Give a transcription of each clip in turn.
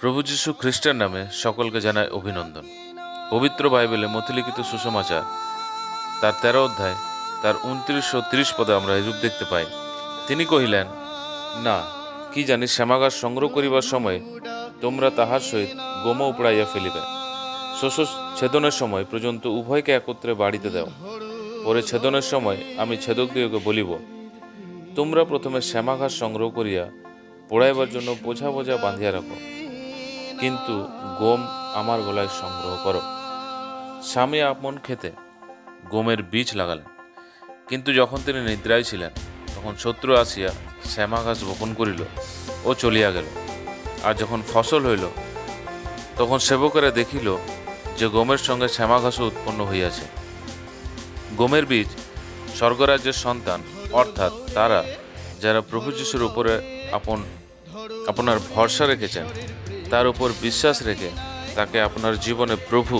প্রভু যীশু খ্রিস্টের নামে সকলকে জানায় অভিনন্দন। পবিত্র বাইবেলে মথিলিখিত সুষমাচার তার তেরো অধ্যায়, তার উনত্রিশশো তিরিশ পদে আমরা এরূপ দেখতে পাই। তিনি কহিলেন, না, কি জানি শ্যামাগার সংগ্রহ করিবার সময় তোমরা তাহার সহিত গোম উপড়াইয়া ফেলিবে। শস্য ছেদনের সময় পর্যন্ত উভয়কে একত্রে বাড়িতে দাও। পরে ছেদনের সময় আমি ছেদক দিয়েকে বলিব, তোমরা প্রথমে শ্যামাঘাস সংগ্রহ করিয়া পোড়াইবার জন্য বোঝা বোঝা বাঁধিয়া রাখো, কিন্তু গম আমার গলায় সংগ্রহ করো। স্বামী আপন খেতে গমের বীজ লাগালেন, কিন্তু যখন তিনি নিদ্রায় ছিলেন, তখন শত্রু আসিয়া শ্যামা ঘাস বপন করিল ও চলিয়া গেল। আর যখন ফসল হইল, তখন সেবকেরা দেখিল যে গমের সঙ্গে শ্যামা ঘাসও উৎপন্ন হইয়াছে। গমের বীজ স্বর্গরাজ্যের সন্তান, অর্থাৎ তারা যারা প্রভু যিশুর উপরে আপন, আপনার ভরসা রেখেছেন, তার উপর বিশ্বাস রেখে তাকে আপনার জীবনে প্রভু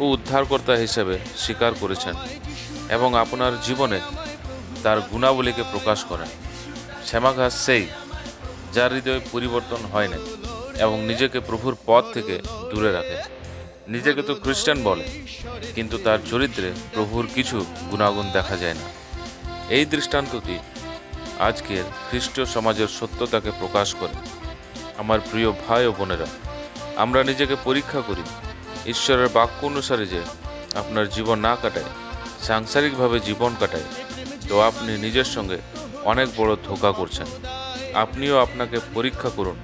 ও উদ্ধারকর্তা হিসেবে স্বীকার করেছেন এবং আপনার জীবনে তার গুণাবলীকে প্রকাশ করেন। শ্যামাঘাস সেই, যার হৃদয়ে পরিবর্তন হয় না এবং নিজেকে প্রভুর পথ থেকে দূরে রাখে নিজেকে তো খ্রিস্টান বলে, কিন্তু তার চরিত্রে প্রভুর কিছু গুণাগুণ দেখা যায় না। এই দৃষ্টান্তটি আজকের খ্রিস্টীয় সমাজের সত্যতাকে প্রকাশ করে। আমার প্রিয় ভাই ও বোনেরা, আমরা নিজেকে পরীক্ষা করি ঈশ্বরের বাক্য অনুসারে যে আপনার জীবন না কাটায়, সাংসারিকভাবে জীবন কাটায়, তো আপনি নিজের সঙ্গে অনেক বড় ধোকা করছেন। আপনিও আপনাকে পরীক্ষা করুন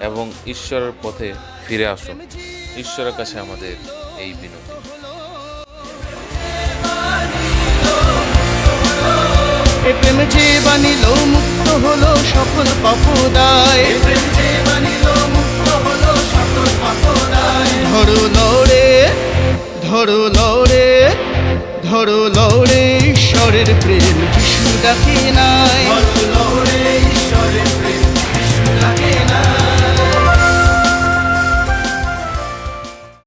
এবং ঈশ্বরের পথে ফিরে আসুন। ঈশ্বরের কাছে আমাদের এই বিনতি। প্রেম যে বানিল মুক্ত হলো সকল পাপদায়। ধরো লড়ে ধরো লড়ে ধরো লড়ে ঈশ্বরের প্রেম যিশু ডাকে নাই।